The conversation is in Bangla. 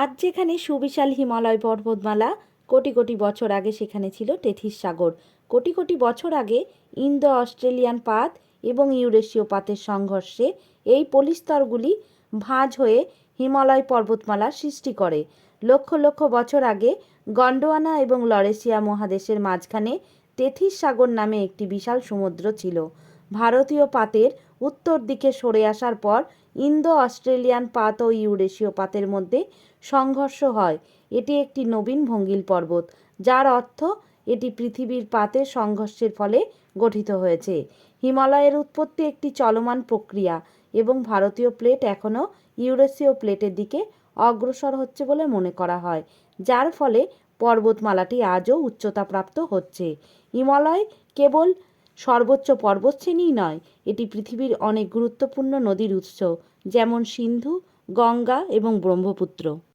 আজ যেখানে সুবিশাল হিমালয় পর্বতমালা, কোটি কোটি বছর আগে সেখানে ছিল টেথিস সাগর। কোটি কোটি বছর আগে ইন্দো অস্ট্রেলিয়ান পাত এবং ইউরেশীয় পাতের সংঘর্ষে এই পলিস্তরগুলি ভাঁজ হয়ে হিমালয় পর্বতমালা সৃষ্টি করে। লক্ষ লক্ষ বছর আগে গন্ডোয়ানা এবং লরেশিয়া মহাদেশের মাঝখানে তেথিস সাগর নামে একটি বিশাল সমুদ্র ছিল। ভারতীয় পাতের উত্তর দিকে সরে আসার পর ইন্দো অস্ট্রেলিয়ান পাত ও ইউরেশীয় পাতের মধ্যে সংঘর্ষ হয়। এটি একটি নবীন ভঙ্গিল পর্বত, যার অর্থ এটি পৃথিবীর পাতের সংঘর্ষের ফলে গঠিত হয়েছে। হিমালয়ের উৎপত্তি একটি চলমান প্রক্রিয়া এবং ভারতীয় প্লেট এখনও ইউরেশীয় প্লেটের দিকে অগ্রসর হচ্ছে বলে মনে করা হয়, যার ফলে পর্বতমালাটি আজও উচ্চতাপ্রাপ্ত হচ্ছে। হিমালয় কেবল সর্বোচ্চ পর্বতশ্রেণীই নয় এটি পৃথিবীর অনেক গুরুত্বপূর্ণ নদীর উৎস যেমন সিন্ধু গঙ্গা এবং ব্রহ্মপুত্র।